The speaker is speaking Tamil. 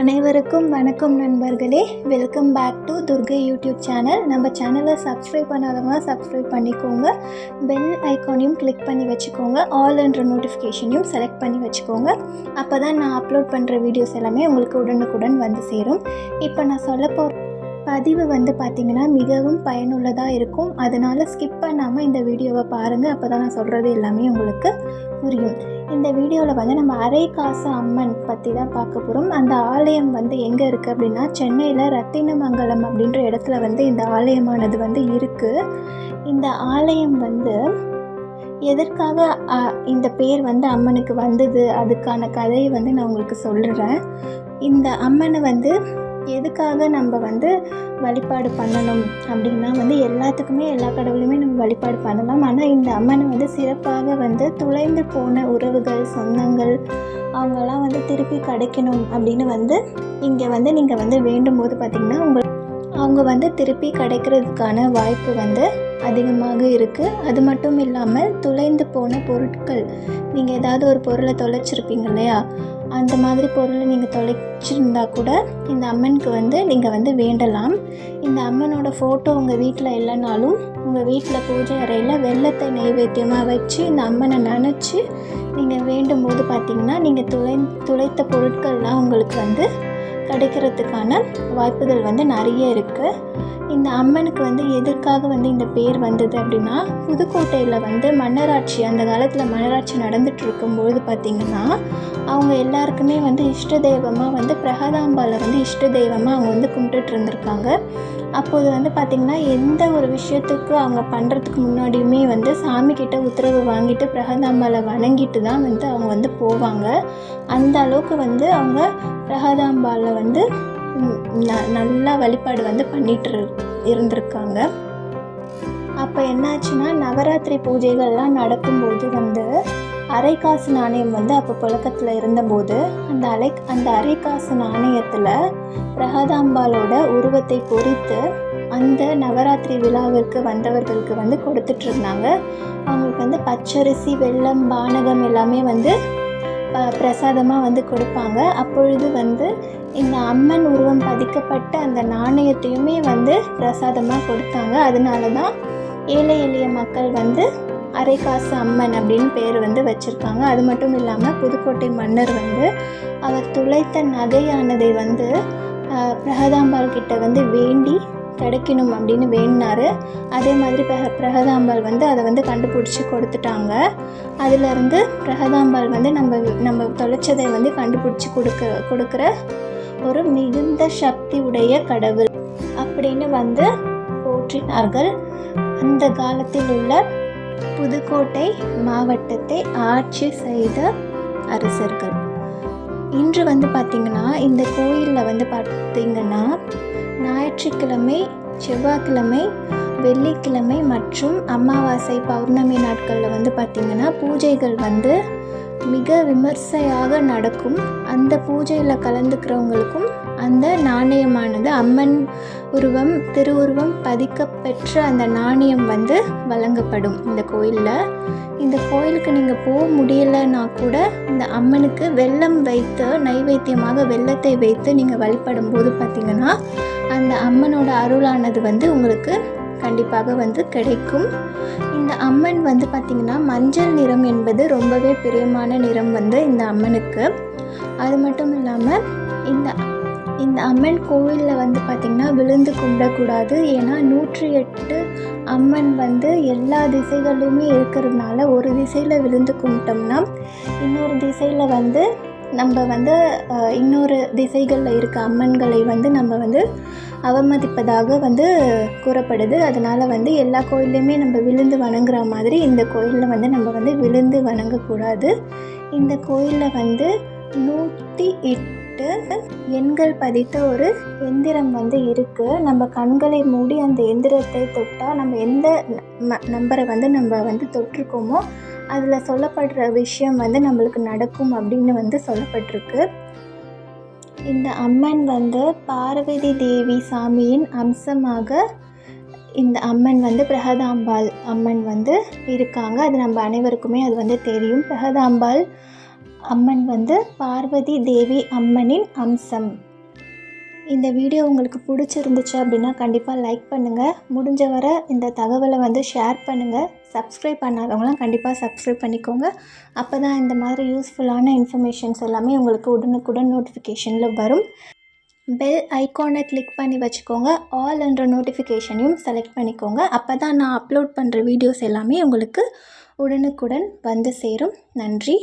அனைவருக்கும் வணக்கம் நண்பர்களே. Welcome back to Durgai YouTube channel. நம்ம சேனலை சப்ஸ்கிரைப் பண்ணாதவங்க சப்ஸ்கிரைப் பண்ணிக்கோங்க. பெல் ஐக்கானையும் கிளிக் பண்ணி வச்சுக்கோங்க. ஆல் என்ற நோட்டிஃபிகேஷனையும் செலக்ட் பண்ணி வச்சுக்கோங்க. அப்போ தான் நான் அப்லோட் பண்ணுற வீடியோஸ் எல்லாமே உங்களுக்கு உடனுக்குடன் வந்து சேரும். இப்போ நான் சொல்ல பதிவு வந்து பார்த்திங்கன்னா மிகவும் பயனுள்ளதாக இருக்கும். அதனால் ஸ்கிப் பண்ணாமல் இந்த வீடியோவை பாருங்கள் அப்போ தான் நான் சொல்கிறது எல்லாமே உங்களுக்கு புரியும். இந்த வீடியோவில் வந்து நம்ம அரை காசு அம்மன் பற்றி தான் பார்க்க போகிறோம் அந்த ஆலயம் வந்து எங்கே இருக்குது அப்படின்னா சென்னையில் ரத்தினமங்கலம் அப்படின்ற இடத்துல வந்து இந்த ஆலயமானது வந்து இருக்குது இந்த ஆலயம் வந்து எதற்காக இந்த பேர் வந்து அம்மனுக்கு வந்தது? அதுக்கான கதையை வந்து நான் உங்களுக்கு சொல்கிறேன் இந்த அம்மனை வந்து எதுக்காக நம்ம வந்து வழிபாடு பண்ணணும் அப்படின்னா வந்து எல்லாத்துக்குமே எல்லா கடவுளையுமே நம்ம வழிபாடு பண்ணலாம். ஆனால் இந்த அம்மனை வந்து சிறப்பாக வந்து துளைந்து போன உறவுகள் சொந்தங்கள் அவங்கெல்லாம் வந்து திருப்பி கிடைக்கணும் அப்படின்னு வந்து இங்கே வந்து நீங்கள் வந்து வேண்டும் போது பார்த்திங்கன்னா உங்கள் அவங்க வந்து திருப்பி கிடைக்கிறதுக்கான வாய்ப்பு வந்து அதிகமாக இருக்குது அது மட்டும் இல்லாமல் துளைந்து போன பொருட்கள் நீங்கள் ஏதாவது ஒரு பொருளை தொலைச்சிருப்பீங்க இல்லையா? அந்த மாதிரி பொருளை நீங்கள் தொலைச்சிருந்தா கூட இந்த அம்மனுக்கு வந்து நீங்கள் வந்து வேண்டலாம். இந்த அம்மனோட ஃபோட்டோ உங்கள் வீட்டில் இல்லைனாலும் உங்கள் வீட்டில் பூஜை அறையில் வெள்ளத்தை நைவேத்தியமாக வச்சு இந்த அம்மனை நினச்சி நீங்கள் வேண்டும் போது பார்த்தீங்கன்னா நீங்கள் துளை துளைத்த பொருட்கள்லாம் உங்களுக்கு வந்து கிடைக்கிறதுக்கான வாய்ப்புகள் வந்து நிறைய இருக்குது இந்த அம்மனுக்கு வந்து எதற்காக வந்து இந்த பேர் வந்தது அப்படின்னா புதுக்கோட்டையில் வந்து மன்னராட்சி அந்த காலத்தில் மன்னராட்சி நடந்துட்டு இருக்கும்பொழுது பார்த்திங்கன்னா அவங்க எல்லாருக்குமே வந்து இஷ்ட தெய்வமாக வந்து பிரகதாம்பாவில் வந்து இஷ்ட தெய்வமாக அவங்க வந்து கும்பிட்டுட்டு இருந்திருக்காங்க. அப்போது வந்து பார்த்திங்கன்னா எந்த ஒரு விஷயத்துக்கு அவங்க பண்ணுறதுக்கு முன்னாடியுமே வந்து சாமி கிட்ட உத்தரவு வாங்கிட்டு பிரகதாம்பாலை வணங்கிட்டு தான் வந்து அவங்க வந்து போவாங்க. அந்த அளவுக்கு வந்து அவங்க பிரகதாம்பாலை வந்து ந- நல்லா வழிபாடு வந்து பண்ணிட்டு இருந்திருக்காங்க. அப்போ என்னாச்சுன்னா நவராத்திரி பூஜைகள்லாம் நடக்கும்போது வந்து அரைக்காசு நாணயம் வந்து அப்போ புழக்கத்தில் இருந்தபோது அந்த அலை அந்த அரைக்காசு நாணயத்தில் பிரகதாம்பாலோட உருவத்தை பொறித்து அந்த நவராத்திரி விழாவிற்கு வந்தவர்களுக்கு வந்து கொடுத்துட்ருந்தாங்க அவங்களுக்கு வந்து பச்சரிசி வெள்ளம் பானகம் எல்லாமே வந்து பிரசாதமாக வந்து கொடுப்பாங்க. அப்பொழுது வந்து இந்த அம்மன் உருவம் பதிக்கப்பட்ட அந்த நாணயத்தையுமே வந்து பிரசாதமாக கொடுத்தாங்க. அதனால தான் ஏழை எளிய மக்கள் வந்து அரைக்காசு அம்மன் அப்படின்னு பேர் வந்து வச்சுருக்காங்க. அது மட்டும் இல்லாமல் புதுக்கோட்டை மன்னர் வந்து அவர் துளைத்த நகையானதை வந்து ஆஹ், பிரகதாம்பாள் கிட்ட வந்து வேண்டி கிடைக்கணும் அப்படின்னு வேணினார். அதே மாதிரி பிரக பிரகதாம்பாள் வந்து அதை வந்து கண்டுபிடிச்சி கொடுத்துட்டாங்க. அதிலிருந்து பிரகதாம்பாள் வந்து நம்ம நம்ம தொலைச்சதை வந்து கண்டுபிடிச்சி கொடுக்க கொடுக்குற ஒரு மிகுந்த சக்தி உடைய கடவுள் அப்படின்னு வந்து போற்றினார்கள். அந்த காலத்தில் உள்ள புதுக்கோட்டை மாவட்டத்தை ஆட்சி செய்த அரசர்கள். இன்று வந்து பார்த்திங்கன்னா இந்த கோயிலில் வந்து பார்த்திங்கன்னா ஞாயிற்றுக்கிழமை செவ்வாய்க்கிழமை வெள்ளிக்கிழமை மற்றும் அமாவாசை பௌர்ணமி நாட்களில் வந்து பார்த்திங்கன்னா பூஜைகள் வந்து மிக விமர்சையாக நடக்கும். அந்த பூஜையில் கலந்துக்கிறவங்களுக்கும் அந்த நாணயமானது அம்மன் உருவம் திருவுருவம் பதிக்கப்பெற்ற அந்த நாணயம் வந்து வழங்கப்படும் இந்த கோயிலில். இந்த கோயிலுக்கு நீங்கள் போக முடியலைன்னா கூட இந்த அம்மனுக்கு வெள்ளம் வைத்து நைவேத்தியமாக வெள்ளத்தை வைத்து நீங்கள் வழிபடும் போது பார்த்திங்கன்னா அந்த அம்மனோட அருளானது வந்து உங்களுக்கு கண்டிப்பாக வந்து கிடைக்கும். இந்த அம்மன் வந்து பார்த்திங்கன்னா மஞ்சள் நிறம் என்பது ரொம்பவே பிரியமான நிறம் வந்து இந்த அம்மனுக்கு. அது மட்டும் இல்லாமல் இந்த இந்த அம்மன் கோவிலில் வந்து பார்த்திங்கன்னா விழுந்து கும்பிடக்கூடாது. ஏன்னா நூற்றி எட்டு அம்மன் வந்து எல்லா திசைகளிலுமே இருக்கிறதுனால ஒரு திசையில் விழுந்து கும்பிட்டோம்னா இன்னொரு திசையில் வந்து நம்ம வந்து இன்னொரு திசைகளில் இருக்க அம்மன்களை வந்து நம்ம வந்து அவமதிப்பதாக வந்து கூறப்படுது. அதனால் வந்து எல்லா கோயில்லையுமே நம்ம விழுந்து வணங்குற மாதிரி இந்த கோயிலில் வந்து நம்ம வந்து விழுந்து வணங்கக்கூடாது. இந்த கோயிலில் வந்து நூற்றி எட்டு எண்கள் பதித்த ஒரு எந்திரம் வந்து இருக்குது நம்ம கண்களை மூடி அந்த எந்திரத்தை தொட்டால் நம்ம எந்த நம்பரை வந்து நம்ம வந்து தொட்டிருக்கோமோ அதில் சொல்லப்படுற விஷயம் வந்து நம்மளுக்கு நடக்கும் அப்படின்னு வந்து சொல்லப்பட்டிருக்கு. இந்த அம்மன் வந்து பார்வதி தேவி சாமியின் அம்சமாக இந்த அம்மன் வந்து பிரகதாம்பாள் அம்மன் வந்து இருக்காங்க. அது நம்ம அனைவருக்குமே அது வந்து தெரியும். பிரகதாம்பாள் அம்மன் வந்து பார்வதி தேவி அம்மனின் அம்சம். இந்த வீடியோ உங்களுக்கு பிடிச்சிருந்துச்சு அப்படின்னா கண்டிப்பாக லைக் பண்ணுங்கள் முடிஞ்ச வரை இந்த தகவலை வந்து ஷேர் பண்ணுங்கள் சப்ஸ்கிரைப் பண்ணாதவங்களாம் கண்டிப்பாக சப்ஸ்கிரைப் பண்ணிக்கோங்க. அப்போ தான் இந்த மாதிரி யூஸ்ஃபுல்லான இன்ஃபர்மேஷன்ஸ் எல்லாமே உங்களுக்கு உடனுக்குடன் நோட்டிஃபிகேஷனில் வரும். பெல் ஐக்கானை கிளிக் பண்ணி வச்சுக்கோங்க. ஆல் என்ற நோட்டிஃபிகேஷனையும் செலக்ட் பண்ணிக்கோங்க. அப்போ தான் நான் அப்லோட் பண்ணுற வீடியோஸ் எல்லாமே உங்களுக்கு உடனுக்குடன் வந்து சேரும். நன்றி.